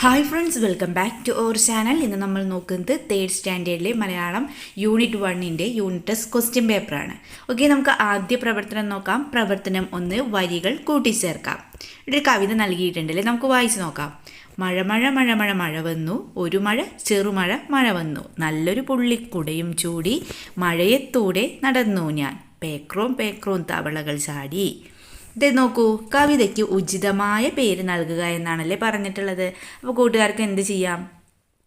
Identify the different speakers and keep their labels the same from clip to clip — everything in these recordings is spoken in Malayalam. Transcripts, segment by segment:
Speaker 1: Hi friends welcome back to our channel ഇന്ന് നമ്മൾ നോക്കുന്നത് തേർഡ് സ്റ്റാൻഡേർഡിലെ മലയാളം യൂണിറ്റ് വണ്ണിന്റെ യൂണിറ്റ് ടെസ്റ്റ് ക്വസ്റ്റ്യൻ പേപ്പറാണ് ഓക്കെ നമുക്ക് ആദ്യ പ്രവർത്തനം നോക്കാം. പ്രവർത്തനം ഒന്ന് വരികൾ കൂട്ടിച്ചേർക്കാം. ഇവിടെ കവിത നൽകിയിട്ടുണ്ടല്ലേ നമുക്ക് വായിച്ച് നോക്കാം. മഴ മഴ മഴ മഴ മഴ വന്നു. ഒരു മഴ ചെറുമഴ മഴ വന്നു. നല്ലൊരു പുള്ളിക്കുടയും ചൂടി മഴയത്തൂടെ നടന്നു ഞാൻ. പേക്രോം പേക്രോം തവളകൾ ചാടി. ഇത് നോക്കൂ കവിതയ്ക്ക് ഉചിതമായ പേര് നൽകുക എന്നാണല്ലേ പറഞ്ഞിട്ടുള്ളത്. അപ്പോൾ കൂട്ടുകാർക്ക് എന്ത് ചെയ്യാം?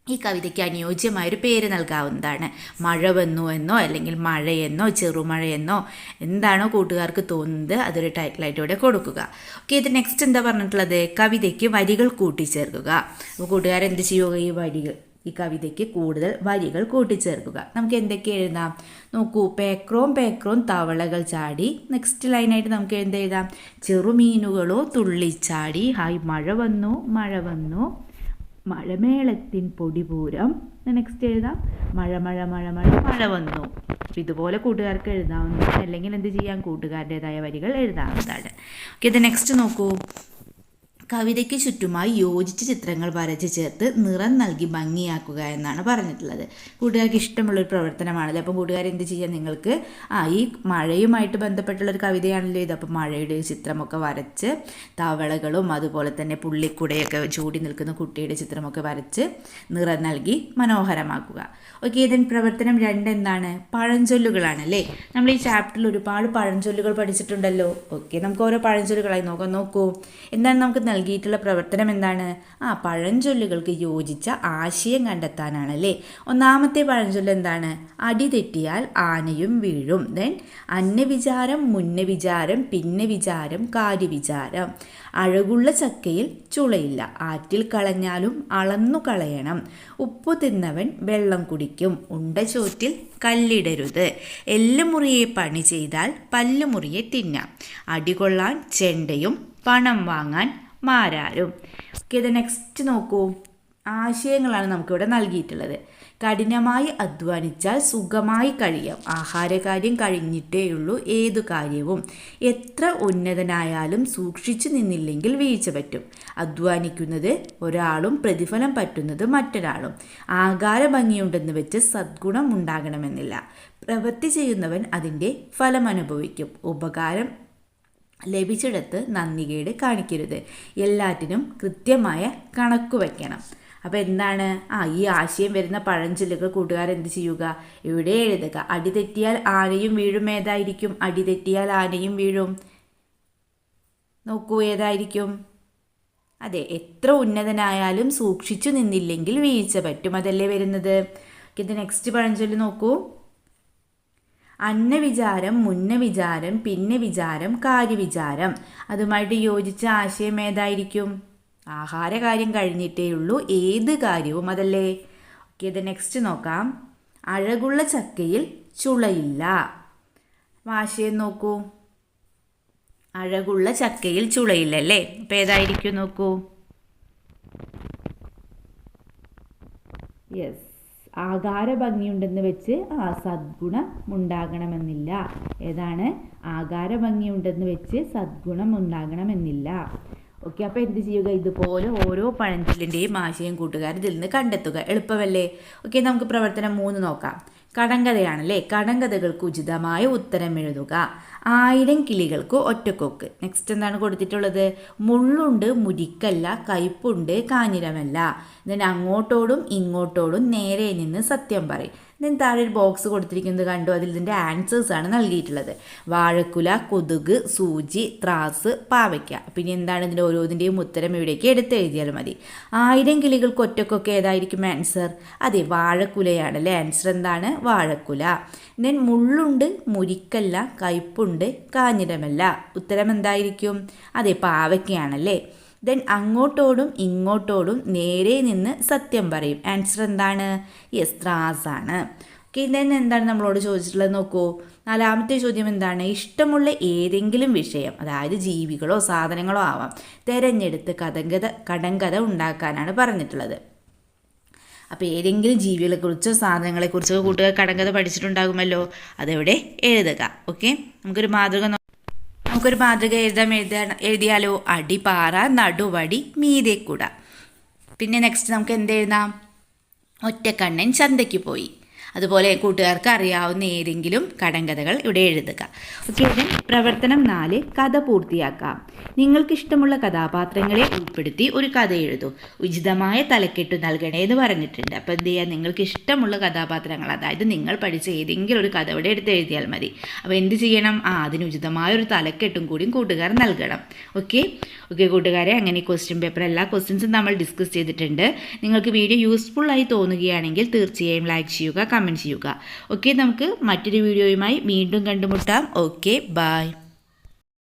Speaker 1: ഈ കവിതയ്ക്ക് അനുയോജ്യമായൊരു പേര് നൽകാവുന്നതാണ്. മഴ വന്നു എന്നോ അല്ലെങ്കിൽ മഴയെന്നോ ചെറുമഴയെന്നോ എന്താണോ കൂട്ടുകാർക്ക് തോന്നുന്നത് അതൊരു ടൈറ്റിലായിട്ടൂടെ കൊടുക്കുക. ഓക്കെ ഇത് നെക്സ്റ്റ് എന്താ പറഞ്ഞിട്ടുള്ളത്? കവിതയ്ക്ക് വരികൾ കൂട്ടിച്ചേർക്കുക. അപ്പോൾ കൂട്ടുകാരെന്ത് ചെയ്യുക? ഈ വരികൾ ഈ കവിതയ്ക്ക് കൂടുതൽ വരികൾ കൂട്ടിച്ചേർക്കുക. നമുക്ക് എന്തൊക്കെ എഴുതാം? നോക്കൂ പേക്രോം പേക്രോം തവളകൾ ചാടി. നെക്സ്റ്റ് ലൈനായിട്ട് നമുക്ക് എന്ത് എഴുതാം? ചെറുമീനുകളോ തുള്ളിച്ചാടി ഹായ് മഴ വന്നു മഴ വന്നു. മഴമേളത്തിൻ പൊടിപൂരം. നെക്സ്റ്റ് എഴുതാം. മഴ മഴ മഴ മഴ മഴ വന്നു. അപ്പോൾ ഇതുപോലെ കൂട്ടുകാർക്ക് എഴുതാവുന്നതാണ്. അല്ലെങ്കിൽ എന്ത് ചെയ്യാം? കൂട്ടുകാരുടേതായ വരികൾ എഴുതാവുന്നതാണ്. ഓക്കെ ഇത് നെക്സ്റ്റ് നോക്കൂ. കവിതയ്ക്ക് ചുറ്റുമായി യോജിച്ച ചിത്രങ്ങൾ വരച്ച് ചേർത്ത് നിറം നൽകി ഭംഗിയാക്കുക എന്നാണ് പറഞ്ഞിട്ടുള്ളത്. കൂട്ടുകാർക്ക് ഇഷ്ടമുള്ളൊരു പ്രവർത്തനമാണല്ലോ? അപ്പം കൂട്ടുകാർ എന്ത് ചെയ്യാം? നിങ്ങൾക്ക് ആ ഈ മഴയുമായിട്ട് ബന്ധപ്പെട്ടുള്ളൊരു കവിതയാണല്ലോ ഇത്. അപ്പം മഴയുടെ ചിത്രമൊക്കെ വരച്ച് തവളകളും അതുപോലെ തന്നെ പുള്ളിക്കുടയൊക്കെ ചൂടി നിൽക്കുന്ന കുട്ടിയുടെ ചിത്രമൊക്കെ വരച്ച് നിറം നൽകി മനോഹരമാക്കുക. ഓക്കെ ഇതിൻ പ്രവർത്തനം രണ്ട് എന്താണ് പഴഞ്ചൊല്ലുകളാണ് അല്ലേ നമ്മൾ ഈ ചാപ്റ്ററിൽ ഒരുപാട് പഴഞ്ചൊല്ലുകൾ പഠിച്ചിട്ടുണ്ടല്ലോ. ഓക്കെ നമുക്ക് ഓരോ പഴഞ്ചൊല്ലുകളായി നോക്കാം. നോക്കൂ. എന്താണ് നമുക്ക് നൽകിയിട്ടുള്ള പ്രവർത്തനം എന്താണ്? ആ പഴഞ്ചൊല്ലുകൾക്ക് യോജിച്ച ആശയം കണ്ടെത്താനാണ് അല്ലേ ഒന്നാമത്തെ പഴഞ്ചൊല്ല് എന്താണ്? അടി തെറ്റിയാൽ ആനയും വീഴും. ദെൻ അന്ന വിചാരം മുന്ന വിചാരം പിന്നെ വിചാരം കാര്യവിചാരം. അഴകുള്ള ചക്കയിൽ ചുളയില്ല. ആറ്റിൽ കളഞ്ഞാലും അളന്നു കളയണം. ഉപ്പ് തിന്നവൻ വെള്ളം കുടിക്കും. ഉണ്ട ചോറ്റിൽ കല്ലിടരുത്. എല്ലുമുറിയെ പണി ചെയ്താൽ പല്ലുമുറിയെ തിന്നാം. അടികൊള്ളാൻ ചെണ്ടയും പണം വാങ്ങാൻ മാരാരും. ഓക്കെ ഇത് നെക്സ്റ്റ് നോക്കൂ. ആശയങ്ങളാണ് നമുക്കിവിടെ നൽകിയിട്ടുള്ളത്. കഠിനമായി അധ്വാനിച്ചാൽ സുഖമായി കഴിയാം. ആഹാരകാര്യം കഴിഞ്ഞിട്ടേയുള്ളൂ ഏതു കാര്യവും. എത്ര ഉന്നതനായാലും സൂക്ഷിച്ചു നിന്നില്ലെങ്കിൽ വീഴ്ച പറ്റും. അധ്വാനിക്കുന്നത് ഒരാളും പ്രതിഫലം പറ്റുന്നത് മറ്റൊരാളും. ആകാര ഭംഗിയുണ്ടെന്ന് വെച്ച് സദ്ഗുണം ഉണ്ടാകണമെന്നില്ല. പ്രവൃത്തി ചെയ്യുന്നവൻ അതിന്റെ ഫലം അനുഭവിക്കും ഉപകാരം ലഭിച്ചിടത്ത് നന്ദികേട് കാണിക്കരുത്. എല്ലാറ്റിനും കൃത്യമായ കണക്ക് വയ്ക്കണം. അപ്പോൾ എന്താണ്? ആ ഈ ആശയം വരുന്ന പഴഞ്ചൊല്ലുകൾ കൂട്ടുകാരെന്ത് ചെയ്യുക? ഇവിടെ എഴുതുക. അടി തെറ്റിയാൽ ആനയും വീഴും ഏതായിരിക്കും? അടി തെറ്റിയാൽ ആനയും വീഴും. നോക്കൂ ഏതായിരിക്കും? അതെ എത്ര ഉന്നതനായാലും സൂക്ഷിച്ചു നിന്നില്ലെങ്കിൽ വീഴ്ച പറ്റും. അതല്ലേ വരുന്നത്? ഇത് നെക്സ്റ്റ് പഴഞ്ചൊല്ല് നോക്കൂ. അന്ന വിചാരം മുന്ന വിചാരം പിന്നെ വിചാരം കാര്യവിചാരം. അതുമായിട്ട് യോജിച്ച ആശയം ഏതായിരിക്കും? ആഹാര ആഹാരകാര്യം കഴിഞ്ഞിട്ടേയുള്ളൂ. ഏത് കാര്യവും അതല്ലേ? ഓക്കെ ഇത് നെക്സ്റ്റ് നോക്കാം. അഴകുള്ള ചക്കയിൽ ചുളയില്ല. ആശയം നോക്കൂ. അഴകുള്ള ചക്കയിൽ ചുളയില്ല അല്ലേ? അപ്പം ഏതായിരിക്കും നോക്കൂ? യെസ് ആകാര ഭംഗിയുണ്ടെന്ന് വെച്ച് ആ സദ്ഗുണം ഉണ്ടാകണമെന്നില്ല ഏതാണ്? ആകാര ഭംഗിയുണ്ടെന്ന് വെച്ച് സദ്ഗുണം ഉണ്ടാകണമെന്നില്ല ഓക്കെ അപ്പോൾ എന്ത് ചെയ്യുക? ഇതുപോലെ ഓരോ പഴഞ്ചൊല്ലിന്റെയും ആശയം കൂട്ടുകാർ ഇതിൽ നിന്ന് കണ്ടെത്തുക. എളുപ്പമല്ലേ? ഓക്കെ നമുക്ക് പ്രവർത്തനം മൂന്ന് നോക്കാം. കടങ്കഥയാണല്ലേ? കടങ്കഥകൾക്ക് ഉചിതമായ ഉത്തരം എഴുതുക. ആയിരം കിളികൾക്ക് ഒറ്റക്കൊക്ക്. നെക്സ്റ്റ് എന്താണ് കൊടുത്തിട്ടുള്ളത്? മുള്ളുണ്ട് മുരിക്കല്ല കയ്പുണ്ട് കാഞ്ഞിരമല്ല. ഇതിന് അങ്ങോട്ടോടും ഇങ്ങോട്ടോടും നേരെ നിന്ന് സത്യം പറയും. ഇതിന് താഴെ ഒരു ബോക്സ് കൊടുത്തിരിക്കുന്നത് കണ്ടു. അതിൽ ഇതിന്റെ ആണ് നൽകിയിട്ടുള്ളത്. വാഴക്കുല കൊതുക് സൂചി ത്രാസ് പാവയ്ക്ക. പിന്നെ എന്താണ് ഇതിന്റെ ഓരോന്നിന്റെയും ഉത്തരം ഇവിടേക്ക് എടുത്ത് എഴുതിയാൽ മതി. ആയിരം കിളികൾക്ക് ഒറ്റക്കൊക്കെ ഏതായിരിക്കും ആൻസർ അതെ വാഴക്കുലയാണ് അല്ലേ ആൻസർ എന്താണ്? വാഴക്കുല. ദെൻ മുള്ളുണ്ട് മുരിക്കല്ല കയ്പുണ്ട് കാഞ്ഞിരമല്ല. ഉത്തരം എന്തായിരിക്കും? അതെ പാവയ്ക്കയാണല്ലേ. ദെൻ അങ്ങോട്ടോടും ഇങ്ങോട്ടോടും നേരെ നിന്ന് സത്യം പറയും. ആൻസർ എന്താണ്? യെസ് ത്രാസ് ആണ്. ഓക്കെ ദെൻ എന്താണ് നമ്മളോട് ചോദിച്ചിട്ടുള്ളത് നോക്കൂ. നാലാമത്തെ ചോദ്യം എന്താണ്? ഇഷ്ടമുള്ള ഏതെങ്കിലും വിഷയം അതായത് ജീവികളോ സാധനങ്ങളോ ആവാം തിരഞ്ഞെടുത്ത് കഥങ്കഥ കടങ്കഥ ഉണ്ടാക്കാനാണ് പറഞ്ഞിട്ടുള്ളത്. അപ്പോൾ ഏതെങ്കിലും ജീവികളെക്കുറിച്ചോ സാധനങ്ങളെക്കുറിച്ചോ കൂട്ടുകാർ കടങ്കഥ പഠിച്ചിട്ടുണ്ടാകുമല്ലോ അതെവിടെ എഴുതുക. ഓക്കെ നമുക്കൊരു മാതൃക നമുക്കൊരു മാതൃക എഴുതാൻ എഴുതാൻ എഴുതിയാലോ? അടിപാറ നടുവടി മീതെ കൂട. പിന്നെ നെക്സ്റ്റ് നമുക്ക് എന്ത് എഴുതാം ഒറ്റക്കണ്ണൻ ചന്തയ്ക്ക് പോയി. അതുപോലെ കൂട്ടുകാർക്ക് അറിയാവുന്ന ഏതെങ്കിലും കടങ്കഥകൾ ഇവിടെ എഴുതുക. ഓക്കെ ഇതിൽ പ്രവർത്തനം നാല് കഥ പൂർത്തിയാക്കാം. നിങ്ങൾക്ക് ഇഷ്ടമുള്ള കഥാപാത്രങ്ങളെ ഉൾപ്പെടുത്തി ഒരു കഥ എഴുതൂ. ഉചിതമായ തലക്കെട്ട് നൽകണേ എന്ന് പറഞ്ഞിട്ടുണ്ട്. അപ്പോൾ എന്ത് ചെയ്യുക നിങ്ങൾക്ക് ഇഷ്ടമുള്ള കഥാപാത്രങ്ങൾ അതായത് നിങ്ങൾ പഠിച്ച ഏതെങ്കിലും ഒരു കഥ ഇവിടെ എടുത്ത് എഴുതിയാൽ മതി. അപ്പോൾ എന്ത് ചെയ്യണം? ആ അതിന് ഉചിതമായ ഒരു തലക്കെട്ടും കൂടിയും കൂട്ടുകാർ നൽകണം. ഓക്കെ ഓക്കെ കൂട്ടുകാരെ അങ്ങനെ ക്വസ്റ്റ്യൻ പേപ്പർ എല്ലാ ക്വസ്റ്റ്യൻസും നമ്മൾ ഡിസ്കസ് ചെയ്തിട്ടുണ്ട്. നിങ്ങൾക്ക് വീഡിയോ യൂസ്ഫുൾ ആയി തോന്നുകയാണെങ്കിൽ തീർച്ചയായും ലൈക്ക് ചെയ്യുക കമന്റ് ചെയ്യുക. ഓക്കെ നമുക്ക് മറ്റൊരു വീഡിയോയുമായി വീണ്ടും കണ്ടുമുട്ടാം. Okay bye